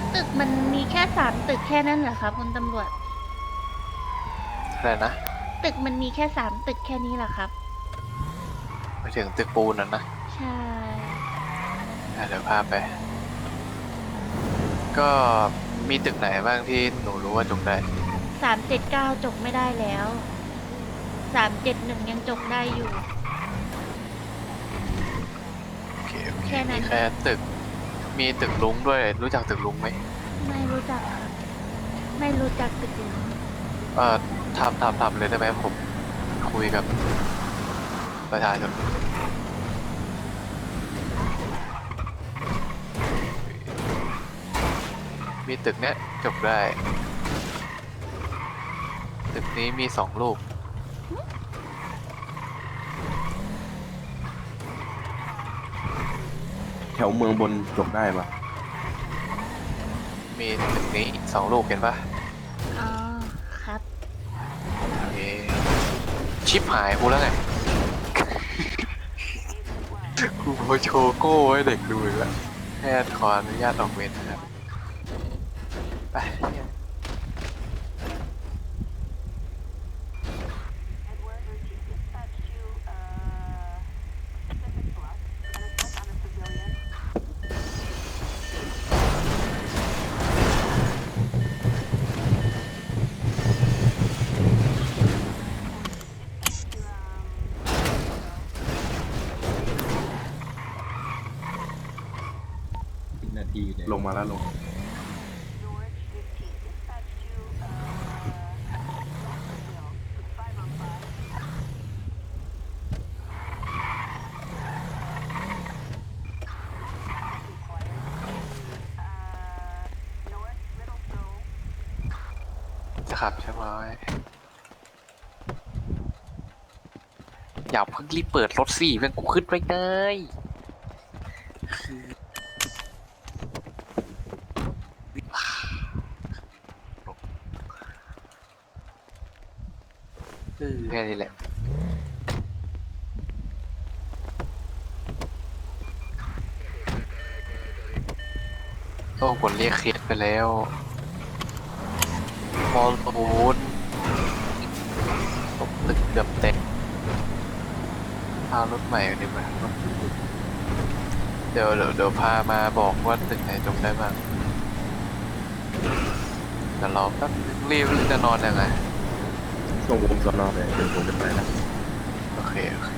แล้วตึกมันมีแค่สามตึกแค่นั้นเหรอคะคุณตำรวจ อะไรนะ ตึกมันมีแค่สามตึกแค่นี้เหรอครับ ไปถึงตึกปูนน่ะนะใช่อะเดี๋ยวพาไป ก็มีตึกไหนบ้างที่หนูรู้ว่าจบได้ สามเจ็ดเก้าจกไม่ได้แล้วสามเจ็ดหนึ่งยังจกได้อยู่ โอเคโอเคแค่นั้น มีแค่ตึก มีตึกลุงด้วย รู้จักตึกลุงไหมไม่รู้จักครับไม่รู้จักตึกนี้เอ่อทำทำทำเลยได้ไหมผมคุยกับ ประชาชนมีตึกเนี้ยจบได้ ตึกนี้มีสองลูก ถวเมืองบนจบได้ปะมีตึกนี้อีกสองลูกเห็นปะอ๋อครับ โอเคชิปหายกูแล้วไง กูโพสต์โชว์โก้ให้เด็กดูอีกแล้วแพทย์ขออนุญาตออกเวรนะครับ ไปเหี้ยอี งมาแล้วลงจะขับใช่ไหมอย่าเพิ่งรีบเปิดรถสิเพื่อนกูขึ้นไปเลย ออแค่นี้แหละ โอ้ผลเรียกเคสไปแล้วมอลตูนตกตึกเกือบเต็มพารถใหม่ดีกว่าเดี๋ยวเดี๋ยวเดี๋ยวพามาบอกว่าตึกไหนจบได้บ้างแต่เรอแป๊บนึงรีบจะนอนยังไง ส่งวงสอนอไปเดี๋ยวผมจะไปนะโอเคโอเค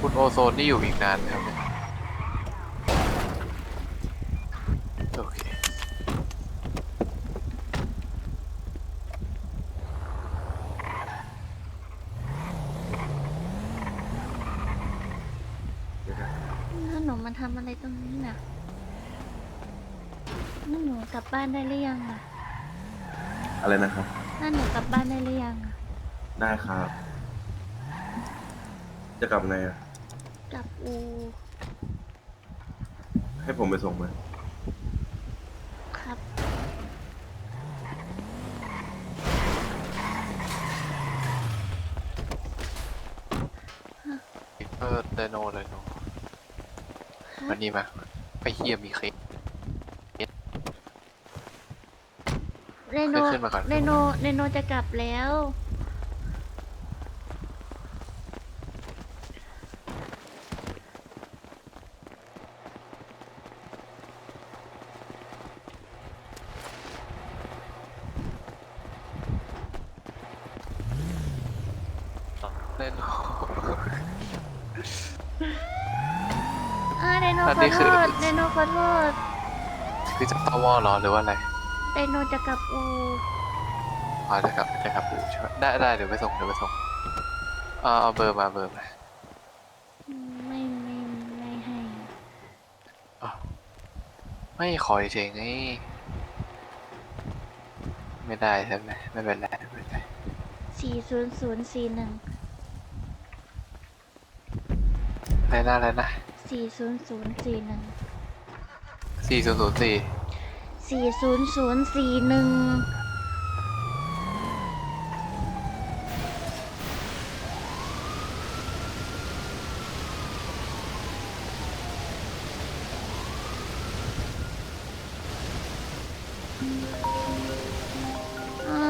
คุณโอโซนนี่อยู่อีกนานไหมครับเนี่ยโอเค แล้วหนูมา ทำอะไรตรงนี้น่ะนั่นหนูกลับบ้านได้หรือยังอะอะไรนะครับ นั่นหนูกลับบ้านได้หรือยังอะได้ครับ จะกลับไงอะกลับอู ให้ผมไปส่งไหมครับ เออไดโนไดโนครับ วันนี้มา ไปเฮียมีเคสเรโน ขึ้นมาก่อน เรโน เรโนจะกลับแล้ว ไดโน อ่าเรโนอันขอนี้โทคือษเรโนขอโทษคือจะต่อวอเหรอหรือว่าอะไรเรโนจะกลับอูอ๋อจะกลับจะกลับอู่ใช่ไหมได้ได้เดี๋ยวไปส่งเดี๋ยวไปส่งเอาเอาเบอร์มาเบอร์มาอืมไม่ไม่ไม่ให้อ๋อไม่ขอเฉยๆไงไม่ได้ใช่ไหมไม่เป็นไรไม่เป็นไรสี่ศูนย์ศูนย์สี่หนึ่งอะไรนะอะไรนะ สี่ศูนย์ศูนย์สี่หนึ่งสี่ศูนย์ศูนย์สี่สี่ศูนย์ศูนย์สี่หนึ่ง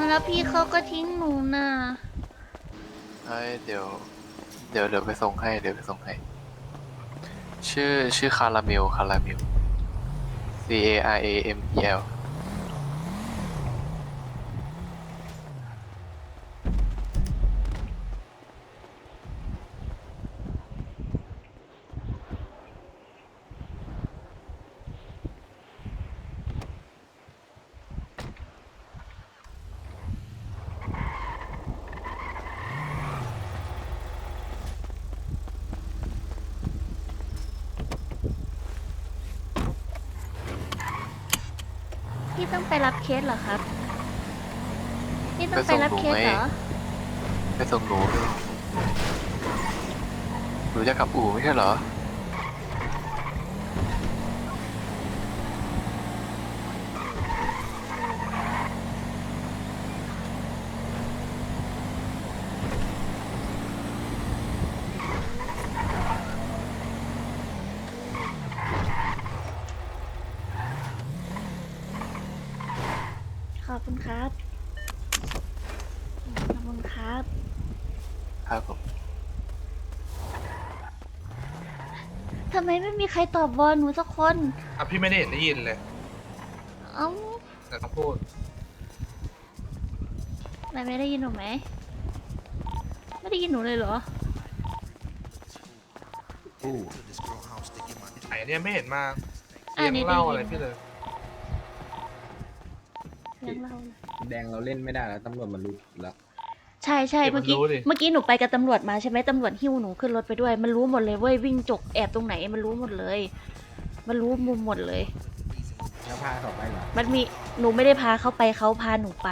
แล้วพี่เขาก็ทิ้งหนูนะเฮ้ยเดี๋ยว เดี๋ยวเดี๋ยวไปส่งให้ เดี๋ยวไปส่งให้ ชื่อชื่อคาราเมลคาราเมล C A R A M E L ต้องไปรับเคสเหรอครับ นี่ต้องไปรับเคสเหรอ ไปส่งหนูหนูจะกลับอู่ไม่ใช่เหรอ คุณครับ ขอบคุณครับ ครับผมทำไมไม่มีใครตอบบอลหนูสักคน อะพี่ไม่ได้เห็นได้ยินเลย เอ้าแต่เขาพูด นายไม่ได้ยินหนูไหม ไม่ได้ยินหนูเลยเหรอไหนเนี่ยไม่เห็นมาอะเลี้ยงนี่เหล่าได้ยินอะไรพี่เลย เสียงเราเลยแดงเราเล่นไม่ได้แล้วตำรวจมันรู้แล้ว ใช่ใช่เดี๋ยวมัเมื่อนกี้รู้ดิ เมื่อกี้หนูไปกับตำรวจมาใช่ไหมตำรวจหิ้วหนูขึ้นรถไปด้วย มันรู้หมดเลยเว้ยวิ่งจกแอบตรงไหนมันรู้หมดเลย มันรู้มุมหมดเลย แล้วพาเขาไปเหรอมันมีหนูไม่ได้พาเขาไปเขาพาหนูไป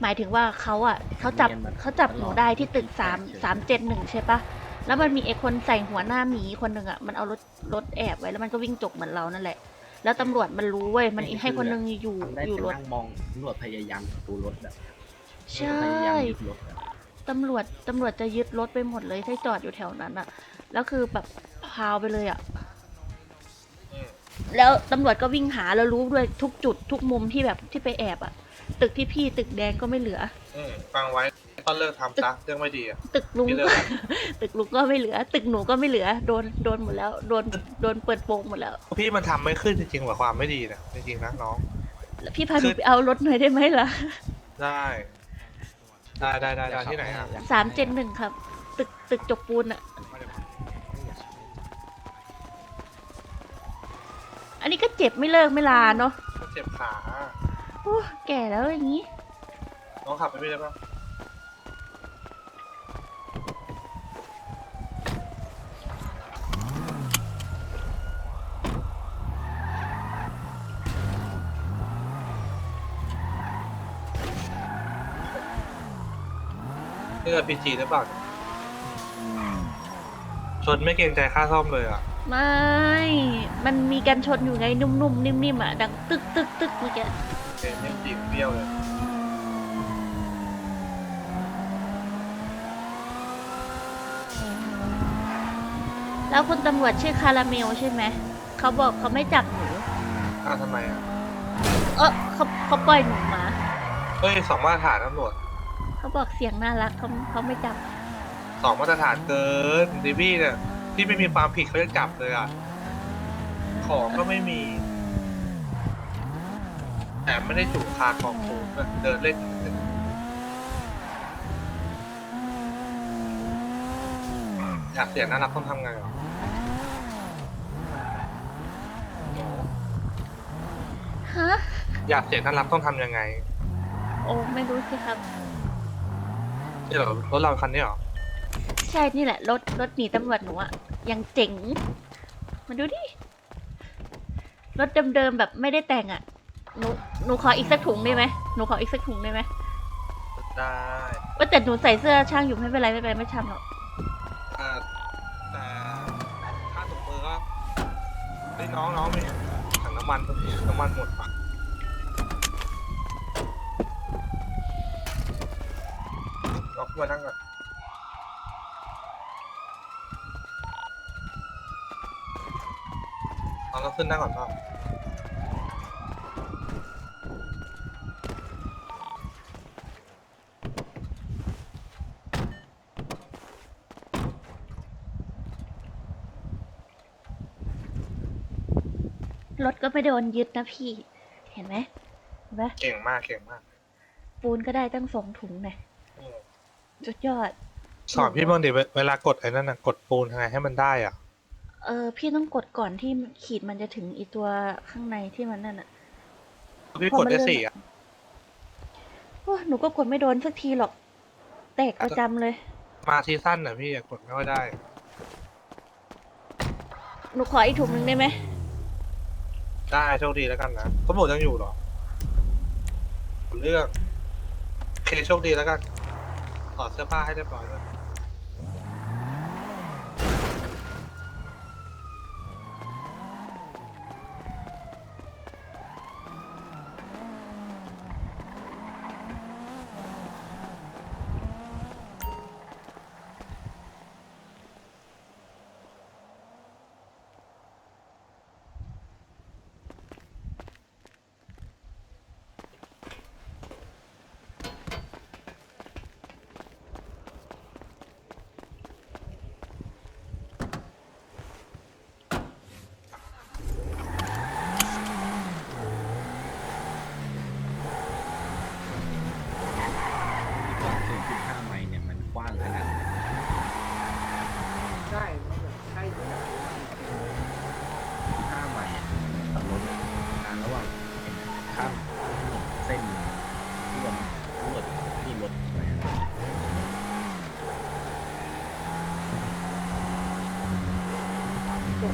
หมายถึงว่าเขาอะเขาจับเขาจับหนูได้ที่ตึกสามสามเจ็ดหนึ่งใช่ปะแล้วมันมีไอ้คนใส่หัวหน้าหมีคนหนึ่งอะมันเอารถรถแอบไว้แล้วมันก็วิ่งจกเหมือนเรานั่นแหละ แล้วตำรวจมันรู้เว้ยมันให้คนหนึงอยู่ทำได้อยู่แต่รถนั่งมองตำรวจพยายามประตูรถแบบใช่พยายามยึดรถอะตำรวจตำรวจจะยึดรถไปหมดเลยที่จอดอยู่แถวนั้นอะแล้วคือแบบพาวไปเลยอะอืมแล้วตำรวจก็วิ่งหาแล้วรู้ด้วยทุกจุดทุกมุมที่แบบที่ไปแอบอะตึกพี่ๆตึกแดงก็ไม่เหลือ อืมฟังไว้ ตอนเลิกทำซะเรื่องไม่ดีอะ ตึกลุงพี่เลิก็กตึกลุงก็ไม่เหลือ ตึกหนูก็ไม่เหลือ โดนโดนหมดแล้ว โดนโดนเปิดโปงหมดแล้ว พี่มันทำไม่ขึ้นจริงๆว่าความไม่ดีนะจริงๆนะน้อง แล้วพี่พาหคืนูอไปเอารถหน่อยได้ไหมล่ะได้ ได้ได้ได้ได้ที่ไหนอะสามเจ็ดหนึ่งครับ ตึกตึกจกปูนอะ อันนี้ก็เจ็บไม่เลิกไม่ลาเนาะเจ็บขาโอ้แก่แล้วอย่างนี้ น้องขับไปไม่ได้ปะ นี่คือพีจีหรือเปล่าชนไม่เกรงใจค่าซ่อมเลยอะไม่ มันมีกันชนอยู่ไงนุ่มๆ นิ่มๆอะดังตึกตึกตึกเมื่อกี้เกมยังจีบเบี้ยวเลยแล้วคุณตำรวจชื่อคาราเมลใช่ไหม เขาบอกเขาไม่จับหนู อ้าวทำไมอะ เออเขาเขาปล่อยหนูมา เฮ้ยสองมาตรฐานตำรวจ เขาบอกเสียงน่ารักเขาเขาไม่จับ สองมาตรฐานเกินดิบี้เนี่ยที่ไม่มีความผิดเขาจะจับเลยอะ ของก็ไม่มี แต่ไม่ได้ถูกคากองโถงด้วยเดินเล่นเฉยๆอยากเสียงน่ารักต้องทำไงอะฮะ อยากเสียงน่ารักต้องทำยังไง โอ้ไม่รู้สิครับ นี่เหรอรถเราคันนี้เหรอ ใช่นี่แหละรถรถหนีตำรวจหนูอะยังเจ๋ง มาดูดิ รถเดิมๆแบบไม่ได้แต่งอะหนูหนูขออีกสักถุงได้ไหมหนูขออีกสักถุงได้ไหมได้ว่าแต่หนูใส่เสื้อช่างอยู่ไม่เป็นไรไม่เป็นไรไม่ช้ำหรอกแต่แต่ค่าถุงมือก็เฮ้ยน้องน้องมีถังน้ำมันน้ำมันหมดปะ วนั่งก่อนเอาเราขึ้นนั่งก่อนป่ะรถก็ไปโดนยึดนะพี่ เห็นไหมเห็นไหมเก่งมากเก่งมาก ปูนก็ได้ตั้งสองถุงนะ สุดยอด สอนพี่บ้างดิเวเวลากดไอ้นั่นน่ะกดปูนยังไงให้มันได้อะ เออพี่ต้องกดก่อนที่ขีดมันจะถึงอีตัวข้างในที่มันนั่นอะพี่กดได้สี่อะ โอ้หนูก็กดไม่โดนสักทีหรอก แตกประจำเลย มาซีซั่นน่ะพี่กดไม่ค่อยได้ หนูขออีกถุงหนึ่งได้ไหม ได้โชคดีแล้วกันนะตำรวจยังอยู่เหรอเรื่องโอเคโชคดีแล้วกัน ถอดเสื้อผ้าให้เรียบร้อยด้วย ที่กล่องศูนย์จุดห้าไมล์เนี่ยมันกว้างขนาดไหน ใช่มันแบบใช่เลยอะ จุดห้าไมล์อะตัดรถทางระหว่างข้ามเส้นที่ว่าตำรวจที่รถไปอะ เด็กว่าตำรวจกำลังทำอะไร โอ้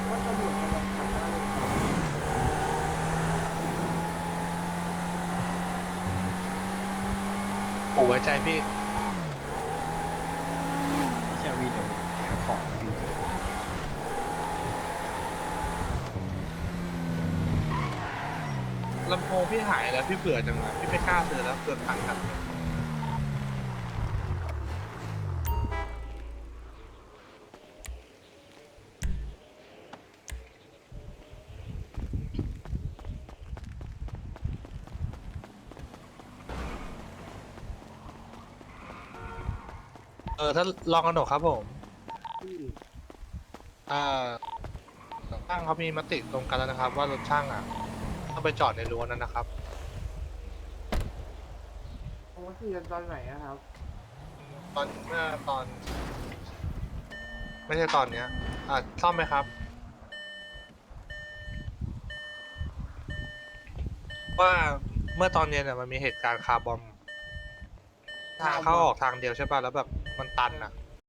ไว้ใจพี่ไม่ใช่วีเดียวหาของอยู่ลำโพงพี่หายแล้วพี่เบื่อจังเลยพี่ไม่กล้าซื้อแล้วเกินพันครับเออ ถ้าลองกันหนกครับผม อ่าช่างเขามีมติตรงกันแล้วนะครับ ว่ารถช่างอะต้องไปจอดในรั้วนั้นนะครับ ผมว่าคือกันตอนไหนอะครับ ตอนเมื่อตอน ไม่ใช่ตอนเนี้ย อ่าซ่อมไหมครับ ว่าเมื่อตอนเย็นเนี่ยมันมีเหตุการณ์คาร์บอมทางเข้าออกทางเดียวใช่ป่ะแล้วแบบ มันตันอะ